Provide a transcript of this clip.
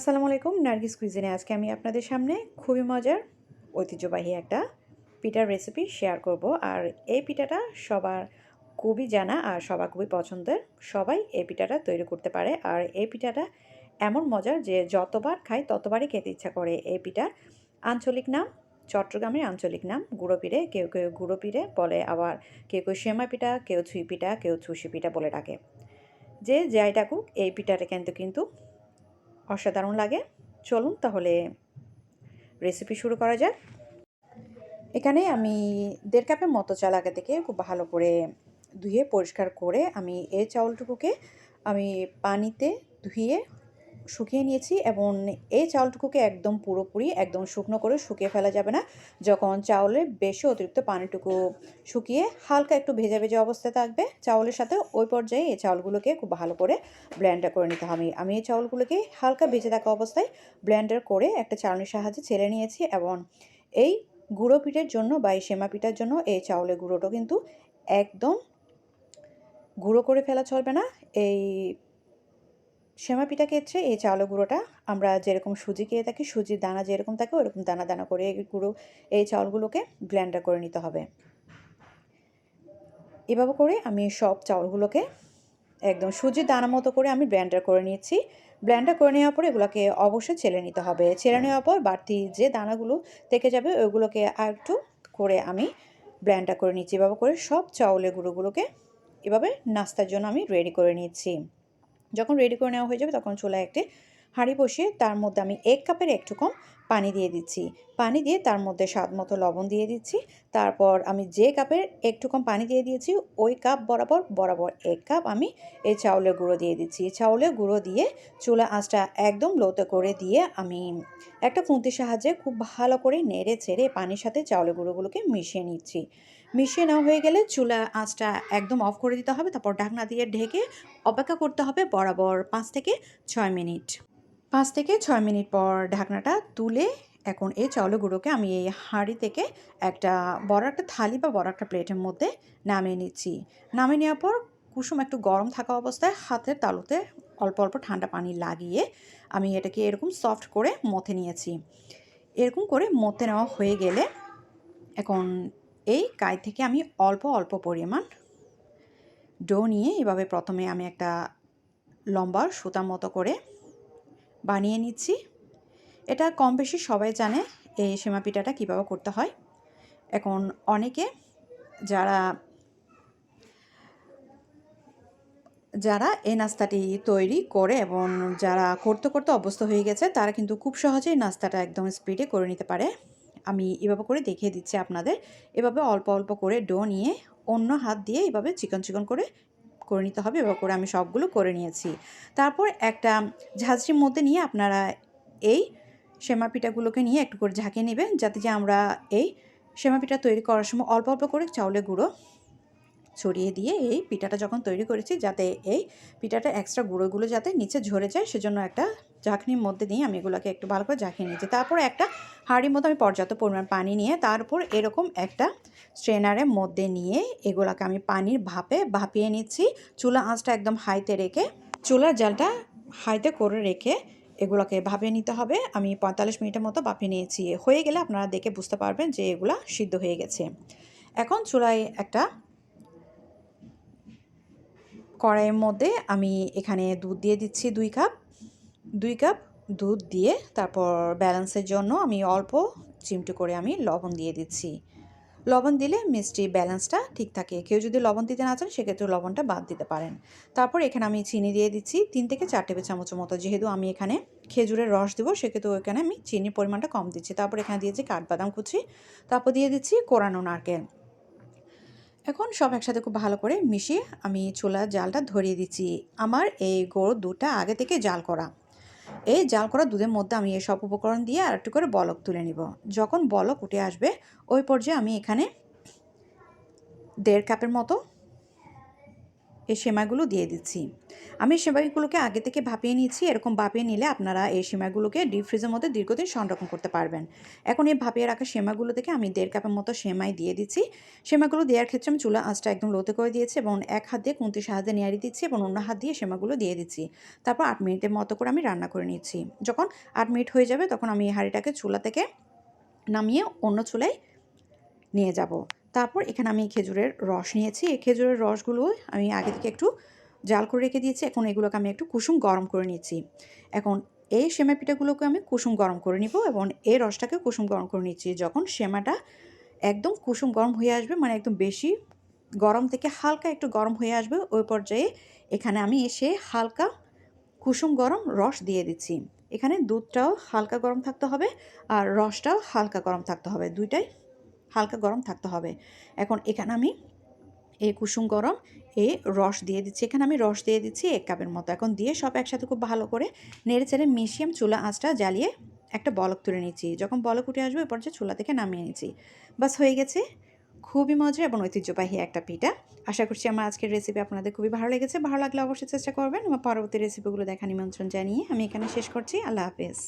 আসসালামু আলাইকুম, নার্গিস কুইজিনে আজকে আমি আপনাদের সামনে খুবই মজার, ঐতিহ্যবাহী একটা পিঠার রেসিপি শেয়ার করব। আর এই পিঠাটা সবার খুবই জানা আর সবার খুবই পছন্দের। সবাই এই পিঠাটা তৈরি করতে পারে। আর এই পিঠাটা এমন মজার যে যতবার খাই ততবারই খেতে ইচ্ছা করে। এই পিঠার আঞ্চলিক নাম চট্টগ্রামের আঞ্চলিক নাম গুঁড়ো পিঠে। কেউ কেউ গুঁড়ো পিঠে বলে আবার কেউ কেউ সেমাই পিঠা, কেউ ছুঁই পিঠা, কেউ ছুসি পিঠা বলে ডাকে। যে যাই ডাকুক, এই পিঠাটা কিন্তু কিন্তু অসাধারণ লাগে। চলুন তাহলে রেসিপি শুরু করা যাক। এখানে আমি দেড় কাপের মতো চাল আগে থেকে খুব ভালো করে ধুয়ে পরিষ্কার করে আমি এই চাউলটুকুকে আমি পানিতে ধুয়ে শুকিয়ে নিয়েছি এবং এই চাউলটুকুকে একদম পুরোপুরি, একদম শুকনো করে শুকিয়ে ফেলা যাবে না। যখন চাউলের বেশি অতিরিক্ত পানিটুকু শুকিয়ে হালকা একটু ভেজা ভেজা অবস্থায় থাকবে, চাউলের সাথে ওই পর্যায়ে এই চাউলগুলোকে খুব ভালো করে ব্লেন্ডার করে নিতে হবে। আমি এই চাউলগুলোকে হালকা ভেজে থাকা অবস্থায় ব্লেন্ডার করে একটা চালনির সাহায্যে ছেলে নিয়েছি এবং এই গুঁড়ো পিঠের জন্য বা এই সেমা পিঠার জন্য এই চাউলের গুঁড়োটা কিন্তু একদম গুঁড়ো করে ফেলা চলবে না। এই সেমা পিঠা ক্ষেত্রে এই চাউলের গুঁড়োটা আমরা যেরকম সুজি খেয়ে থাকি, সুজির দানা যেরকম থাকে, ওরকম দানা দানা করে এই গুঁড়ো, এই চাউলগুলোকে ব্লেন্ডার করে নিতে হবে। এভাবে করে আমি সব চাউলগুলোকে একদম সুজির দানা মতো করে আমি ব্লেন্ডার করে নিয়েছি। ব্লেন্ডার করে নেওয়ার পর এগুলোকে অবশ্যই ছেলে নিতে হবে। ছেলে নেওয়ার পর বাড়তি যে দানাগুলো থেকে যাবে ওইগুলোকে আর একটু করে আমি ব্লেন্ডার করে নিচ্ছি। এভাবে করে সব চাউলের গুঁড়োগুলোকে এভাবে নাস্তার জন্য আমি রেডি করে নিচ্ছি। যখন রেডি করে নেওয়া হয়ে যাবে তখন চুলায় একটি হাঁড়ি বসিয়ে তার মধ্যে আমি এক কাপের একটু কম পানি দিয়ে দিচ্ছি। পানি দিয়ে তার মধ্যে স্বাদ মতো লবণ দিয়ে দিচ্ছি। তারপর আমি যে কাপের একটু কম পানি দিয়ে দিয়েছি, ওই কাপ বরাবর বরাবর এক কাপ আমি এই চাউলের গুঁড়ো দিয়ে দিচ্ছি। চাউলের গুঁড়ো দিয়ে চুলা আঁচটা একদম লোতে করে দিয়ে আমি একটা খুন্তির সাহায্যে খুব ভালো করে নেড়ে ছেড়ে পানির সাথে চাউলের গুঁড়োগুলোকে মিশিয়ে নিচ্ছি। মিশিয়ে নেওয়া হয়ে গেলে চুলা আঁচটা একদম অফ করে দিতে হবে, তারপর ঢাকনা দিয়ে ঢেকে অপেক্ষা করতে হবে বরাবর পাঁচ থেকে ছয় মিনিট। পাঁচ থেকে ছয় মিনিট পর ঢাকনাটা তুলে এখন এই চাউলের গুঁড়োকে আমি এই হাঁড়ি থেকে একটা বড় একটা থালি বা বড় একটা প্লেটের মধ্যে নামিয়ে নিচ্ছি। নামিয়ে নেওয়ার পর কুসুম একটু গরম থাকা অবস্থায় হাতের তালুতে অল্প অল্প ঠান্ডা পানি লাগিয়ে আমি এটাকে এরকম সফট করে মথে নিয়েছি। এরকম করে মথে নেওয়া হয়ে গেলে এখন এই কাই থেকে আমি অল্প অল্প পরিমাণ ডো নিয়ে এভাবে প্রথমে আমি একটা লম্বা সুতা মতো করে বানিয়ে নিচ্ছি। এটা কম বেশি সবাই জানে এই সেমা পিঠাটা কীভাবে করতে হয়। এখন অনেকে যারা যারা এই নাস্তাটি তৈরি করে এবং যারা করতে করতে অভ্যস্ত হয়ে গেছে, তারা কিন্তু খুব সহজেই নাস্তাটা একদম স্পিডে করে নিতে পারে। আমি এভাবে করে দেখিয়ে দিচ্ছি আপনাদের। এভাবে অল্প অল্প করে ডো নিয়ে অন্য হাত দিয়ে এভাবে চিকন চিকন করে করে নিতে হবে। এভাবে করে আমি সবগুলো করে নিয়েছি। তারপর একটা ঝাঁঝরির মধ্যে নিয়ে আপনারা এই সেমা পিঠাগুলোকে নিয়ে একটু করে ঝাঁকিয়ে নেবেন, যাতে যে আমরা এই সেমা পিঠা তৈরি করার সময় অল্প অল্প করে চাউলের গুঁড়ো ছড়িয়ে দিয়ে এই পিঠাটা যখন তৈরি করেছি, যাতে এই পিঠাটা এক্সট্রা গুঁড়োগুলো যাতে নিচে ঝরে যায়, সেজন্য একটা ঝাঁকনির মধ্যে দিয়ে আমি এগুলোকে একটু ভালো করে ঝাঁকিয়ে নিয়েছি। তারপর একটা হাঁড়ির মধ্যে আমি পর্যাপ্ত পরিমাণ পানি নিয়ে তারপর এরকম একটা স্ট্রেনারের মধ্যে নিয়ে এগুলোকে আমি পানির ভাপে ভাপিয়ে নিচ্ছি। চুলা আঁচটা একদম হাইতে রেখে, চুলার জালটা হাইতে করে রেখে এগুলোকে ভাপিয়ে নিতে হবে। আমি পঁয়তাল্লিশ মিনিটের মতো ভাপিয়ে নিয়েছি। হয়ে গেলে আপনারা দেখে বুঝতে পারবেন যে এগুলা সিদ্ধ হয়ে গেছে। এখন চুলায় একটা কড়াইয়ের মধ্যে আমি এখানে দুধ দিয়ে দিচ্ছি দুই কাপ। দুই কাপ দুধ দিয়ে তারপর ব্যালেন্সের জন্য আমি অল্প চিমটি করে আমি লবণ দিয়ে দিচ্ছি। লবণ দিলে মিষ্টি ব্যালেন্সটা ঠিক থাকে। কেউ যদি লবণ দিতে না চান, সেক্ষেত্রে লবণটা বাদ দিতে পারেন। তারপর এখানে আমি চিনি দিয়ে দিচ্ছি তিন থেকে চার টেবিল চামচের মতো। যেহেতু আমি এখানে খেজুরের রস দেবো, সেক্ষেত্রে ওইখানে আমি চিনির পরিমাণটা কম দিচ্ছি। তারপর এখানে দিয়েছি কাঠবাদাম কুচি। তারপর দিয়ে দিচ্ছি কোরানো নারকেল। এখন সব একসাথে খুব ভালো করে মিশিয়ে আমি চুলার জালটা ধরিয়ে দিচ্ছি। আমার এই গরুর দুধটা আগে থেকে জাল করা। এই জাল করা দুধের মধ্যে আমি এই সব উপকরণ দিয়ে আর একটু করে বলক তুলে নিব। যখন বলক উঠে আসবে, ওই পর্যায়ে আমি এখানে দেড় কাপের মতো এই সেমাইগুলো দিয়ে দিচ্ছি। আমি সেমাইগুলোকে আগে থেকে ভাপিয়ে নিয়েছি। এরকম ভাপিয়ে নিলে আপনারা এই সেমাইগুলোকে ডিপ ফ্রিজের মধ্যে দীর্ঘদিন সংরক্ষণ করতে পারবেন। এখন এই ভাপিয়ে রাখা সেমাইগুলো থেকে আমি দেড় কাপের মতো সেমাই দিয়ে দিচ্ছি। সেমাইগুলো দেওয়ার ক্ষেত্রে আমি চুলা আঁচটা একদম লোতে করে দিয়েছি এবং এক হাত দিয়ে কুন্তির সাহায্যে নেড়ে দিচ্ছি এবং অন্য হাত দিয়ে সেমাইগুলো দিয়ে দিচ্ছি। তারপর আট মিনিটের মতো করে আমি রান্না করে নিচ্ছি। যখন আট মিনিট হয়ে যাবে তখন আমি এই হাঁড়িটাকে চুলা থেকে নামিয়ে অন্য চুলায় নিয়ে যাব। তারপর এখানে আমি খেজুরের রস নিয়েছি। এই খেজুরের রসগুলো আমি আগে থেকে একটু জাল করে রেখে দিয়েছি। এখন এগুলোকে আমি একটু কুসুম গরম করে নিচ্ছি। এখন এই সেমাই পিঠাগুলোকে আমি কুসুম গরম করে নিব এবং এই রসটাকে কুসুম গরম করে নিচ্ছি। যখন সেমাটা একদম কুসুম গরম হয়ে আসবে মানে একদম বেশি গরম থেকে হালকা একটু গরম হয়ে আসবে, ওই পর্যায়ে এখানে আমি এসে হালকা কুসুম গরম রস দিয়ে দিচ্ছি। এখানে দুধটাও হালকা গরম থাকতে হবে আর রসটাও হালকা গরম থাকতে হবে। দুইটাই হালকা গরম থাকতে হবে। এখন এখানে আমি এই কুসুম গরম এই রস দিয়ে দিচ্ছি। এখানে আমি রস দিয়ে দিচ্ছি এক কাপের মতো। এখন দিয়ে সব একসাথে খুব ভালো করে নেড়ে চেড়ে মিশিয়ে আমি চুলা আঁচটা জ্বালিয়ে একটা বলক তুলে নিচ্ছি। যখন বলক উঠে আসবে এরপর যে চুলা থেকে নামিয়ে নিচ্ছি। বাস, হয়ে গেছে। খুবই মজার এবং ঐতিহ্যবাহী একটা পিঠা। আশা করছি আমার আজকের রেসিপি আপনাদের খুবই ভালো লেগেছে। ভালো লাগলে অবশ্যই চেষ্টা করবেন। আমার পরবর্তী রেসিপিগুলো দেখা নিমন্ত্রণ জানিয়ে আমি এখানে শেষ করছি। আল্লাহ হাফেজ।